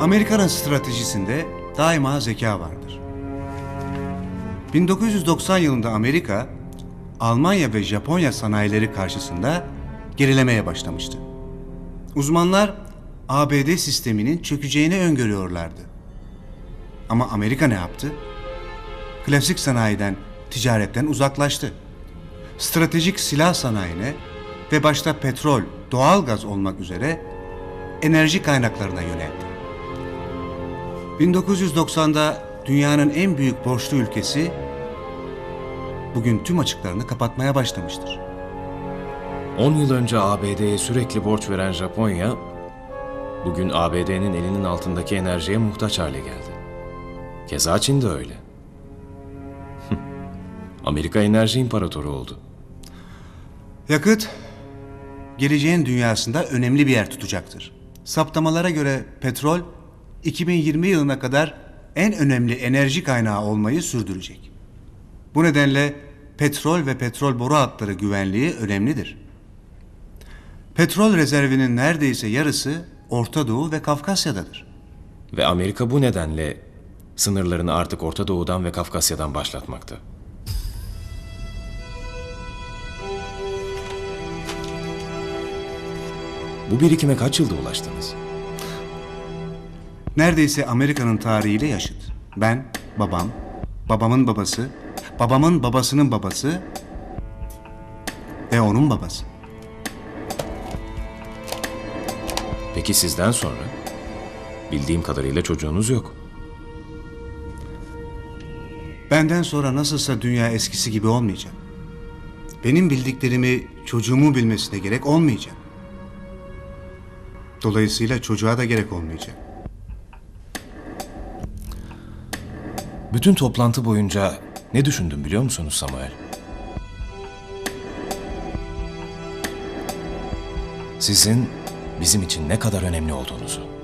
Amerika'nın stratejisinde daima zeka vardır. 1990 yılında Amerika, Almanya ve Japonya sanayileri karşısında gerilemeye başlamıştı. Uzmanlar ABD sisteminin çökeceğini öngörüyorlardı. Ama Amerika ne yaptı? Klasik sanayiden, ticaretten uzaklaştı. Stratejik silah sanayine ve başta petrol, doğalgaz olmak üzere enerji kaynaklarına yöneldi. 1990'da dünyanın en büyük borçlu ülkesi bugün tüm açıklarını kapatmaya başlamıştır. 10 yıl önce ABD'ye sürekli borç veren Japonya, bugün ABD'nin elinin altındaki enerjiye muhtaç hale geldi. Keza Çin de öyle. Amerika enerji imparatoru oldu. Yakıt, geleceğin dünyasında önemli bir yer tutacaktır. Saptamalara göre petrol, 2020 yılına kadar en önemli enerji kaynağı olmayı sürdürecek. Bu nedenle petrol ve petrol boru hatları güvenliği önemlidir. Petrol rezervinin neredeyse yarısı Orta Doğu ve Kafkasya'dadır. Ve Amerika bu nedenle sınırlarını artık Orta Doğu'dan ve Kafkasya'dan başlatmakta. Bu birikime kaç yılda ulaştınız? Neredeyse Amerika'nın tarihiyle yaşıt. Ben, babam, babamın babası, babamın babasının babası ve onun babası. Peki sizden sonra? Bildiğim kadarıyla çocuğunuz yok. Benden sonra nasılsa dünya eskisi gibi olmayacak. Benim bildiklerimi çocuğumun bilmesine gerek olmayacak. Dolayısıyla çocuğa da gerek olmayacak. Bütün toplantı boyunca ne düşündüm biliyor musunuz Samuel? Sizin bizim için ne kadar önemli olduğunuzu.